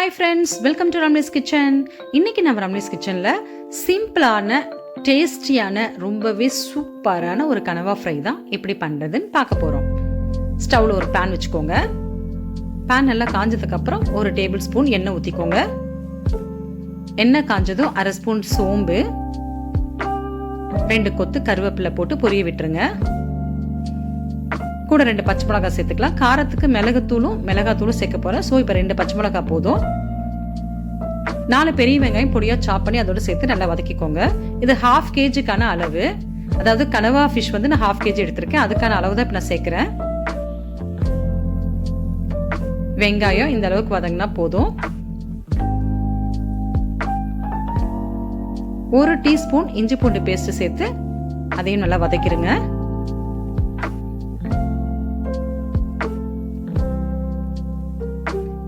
Hi friends welcome to Ramlee's kitchen இன்னைக்கு நம்ம ரம்லீஸ் கிச்சனில் சிம்பிளான டேஸ்டியான ரொம்பவே சூப்பரான ஒரு கனவா ஃப்ரை தான் எப்படி பண்ணுறதுன்னு பார்க்க போகிறோம் ஸ்டவ்வில் ஒரு பேன் வச்சுக்கோங்க. பேன் நல்லா காஞ்சதுக்கப்புறம் ஒரு டேபிள் ஸ்பூன் எண்ணெய் ஊற்றிக்கோங்க எண்ணெய் காஞ்சதும் அரை ஸ்பூன் சோம்பு. ரெண்டு கொத்து கருவேப்பிலை போட்டு பொரிய விட்டுருங்க. கூட ரெண்டு பச்சை மிளகாய் சேர்த்துக்கலாம். காரத்துக்கு மிளகுத்தூளும் மிளகாத்தூளும் சேர்க்க போகிறேன் ஸோ இப்போ ரெண்டு பச்சை மிளகாய் போதும். நாலு பெரிய வெங்காயம் பொடியாக சாப் பண்ணி அதோட சேர்த்து நல்லா வதக்கிக்கோங்க. இது ஹாஃப் கேஜிக்கான அளவு. அதாவது கனவா ஃபிஷ் வந்து நான் ஹாஃப் கேஜி எடுத்திருக்கேன். அதுக்கான அளவு தான் இப்போ நான் சேர்க்குறேன். வெங்காயம் இந்த அளவுக்கு வதங்கினா போதும். ஒரு டீஸ்பூன் இஞ்சி பூண்டு பேஸ்ட் சேர்த்து அதையும் நல்லா வதக்கிடுங்க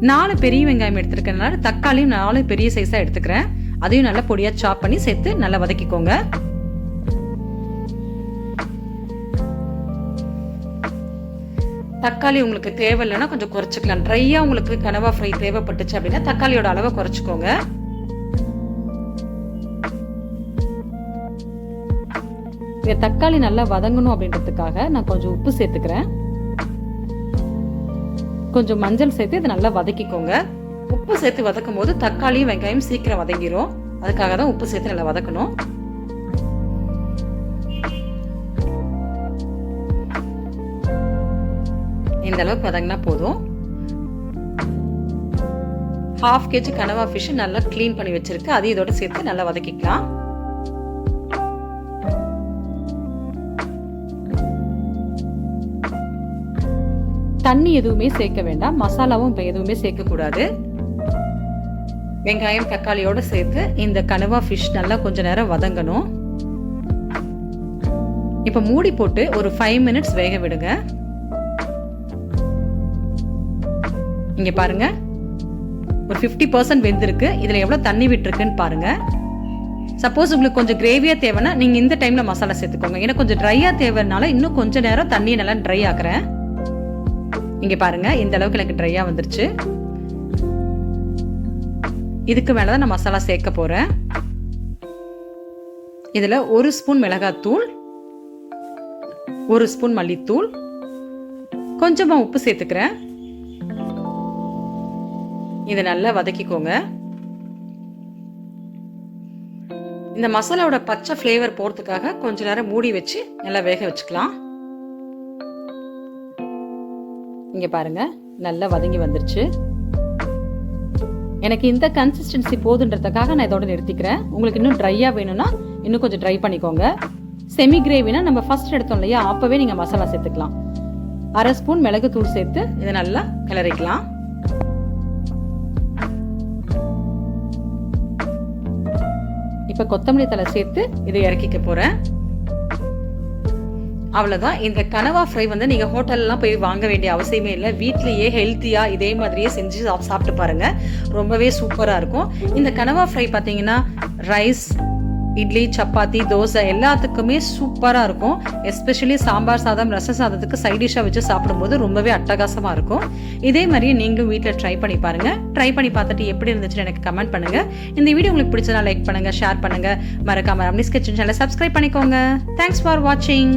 நாலு பெரிய வெங்காயம் எடுத்துருக்கனால தக்காளியும் நாலு பெரிய சைஸாக எடுத்துக்கிறேன். அதையும் நல்லா பொடியாக சாப் பண்ணி சேர்த்து நல்லா வதக்கிக்கோங்க. தக்காளி உங்களுக்கு தேவையில்லைன்னா கொஞ்சம் குறைச்சிக்கலாம். ட்ரையாக உங்களுக்கு கனவா ஃப்ரை தேவைப்பட்டுச்சு அப்படின்னா தக்காளியோட அளவை குறைச்சிக்கோங்க. இந்த தக்காளி நல்லா வதங்கணும் அப்படின்றதுக்காக நான் கொஞ்சம் உப்பு சேர்த்துக்கிறேன். கொஞ்சம் மஞ்சள் சேர்த்து இதை நல்லா வதக்கிக்கோங்க. உப்பு சேர்த்து வதக்கும் போது தக்காளியும் வெங்காயம் சீக்கிரம் வதங்கிரும். அதுக்காக தான் உப்பு சேர்த்து நல்லா வதக்கணும். இந்த அளவுக்கு வதங்கினா போதும். ஹாஃப் கேஜி கனவா ஃபிஷ் நல்லா க்ளீன் பண்ணி வச்சிருக்கு. அதையும் இதோட சேர்த்து நல்லா வதக்கிக்கலாம். தண்ணி எதுவுமே சேர்க்க வேண்டாம். மசாலாவும் இப்போ எதுவுமே சேர்க்கக்கூடாது வெங்காயம் தக்காளியோடு சேர்த்து இந்த கனவா ஃபிஷ் நல்லா கொஞ்ச நேரம் வதங்கணும். இப்போ மூடி போட்டு ஒரு ஃபைவ் மினிட்ஸ் வேக விடுங்க. இங்க பாருங்க. ஒரு ஃபிஃப்டி பர்சன்ட் வெந்திருக்கு. இதில் எவ்வளோ தண்ணி விட்டுருக்குன்னு பாருங்க. சப்போஸ் உங்களுக்கு கொஞ்சம் கிரேவியாக தேவைன்னா நீங்கள் இந்த டைமில் மசாலா சேர்த்துக்கோங்க. ஏன்னா கொஞ்சம் ட்ரையாக தேவைனால இன்னும் கொஞ்சம் நேரம் தண்ணியை நல்லா ட்ரை ஆக்குறேன். இங்கே பாருங்க இந்த அளவுக்கு எனக்கு ட்ரையாக வந்துருச்சு. இதுக்கு மேலே தான் நான் மசாலா சேர்க்க போகிறேன் இதில் ஒரு ஸ்பூன் மிளகாத்தூள் ஒரு ஸ்பூன் மல்லித்தூள் கொஞ்சமாக உப்பு சேர்த்துக்கிறேன். இதை நல்லா வதக்கிக்கோங்க. இந்த மசாலாவோட பச்சை ஃப்ளேவர் போகிறதுக்காக கொஞ்ச நேரம் மூடி வச்சு நல்லா வேக வச்சுக்கலாம். இங்கே பாருங்க நல்லா வதங்கி வந்துருச்சு. எனக்கு இந்த கன்சிஸ்டன்சி போதுன்றதுக்காக நான் இதோட நிறுத்திக்கிறேன். உங்களுக்கு இன்னும் ட்ரையாக வேணும்னா இன்னும் கொஞ்சம் ட்ரை பண்ணிக்கோங்க. செமி கிரேவினா நம்ம ஃபர்ஸ்ட் எடுத்தோம் இல்லையா அப்போவே நீங்கள் மசாலா சேர்த்துக்கலாம். அரை ஸ்பூன் மிளகு தூள் சேர்த்து இதை நல்லா கிளறிக்கலாம். இப்போ கொத்தமல்லி தலை சேர்த்து இதை இறக்கிக்க போகிறேன் அவ்வளோதான் இந்த கனவா ஃப்ரை வந்து நீங்கள் ஹோட்டல்லாம் போய் வாங்க வேண்டிய அவசியமே இல்லை. வீட்லேயே ஹெல்த்தியாக இதே மாதிரியே செஞ்சு சாப்பிட்டு பாருங்கள் ரொம்பவே சூப்பராக இருக்கும். இந்த கனவா ஃப்ரை பார்த்தீங்கன்னா ரைஸ் இட்லி சப்பாத்தி தோசை எல்லாத்துக்குமே சூப்பராக இருக்கும். எஸ்பெஷலி சாம்பார் சாதம் ரச சாதத்துக்கு சைட் டிஷ்ஷாக வச்சு சாப்பிடும்போது ரொம்பவே அட்டகாசமாக இருக்கும். இதே மாதிரியே நீங்களும் வீட்டில் ட்ரை பண்ணி பாருங்கள் ட்ரை பண்ணி பார்த்துட்டு எப்படி இருந்துச்சுன்னு எனக்கு கமெண்ட் பண்ணுங்கள் இந்த வீடியோ உங்களுக்கு பிடிச்சதா லைக் பண்ணுங்கள் ஷேர் பண்ணுங்கள் மறக்காம ரம்னிஸ் கிச்சன் சேனலை சப்ஸ்கிரைப் பண்ணிக்கோங்க. தேங்க்ஸ் ஃபார் வாட்சிங்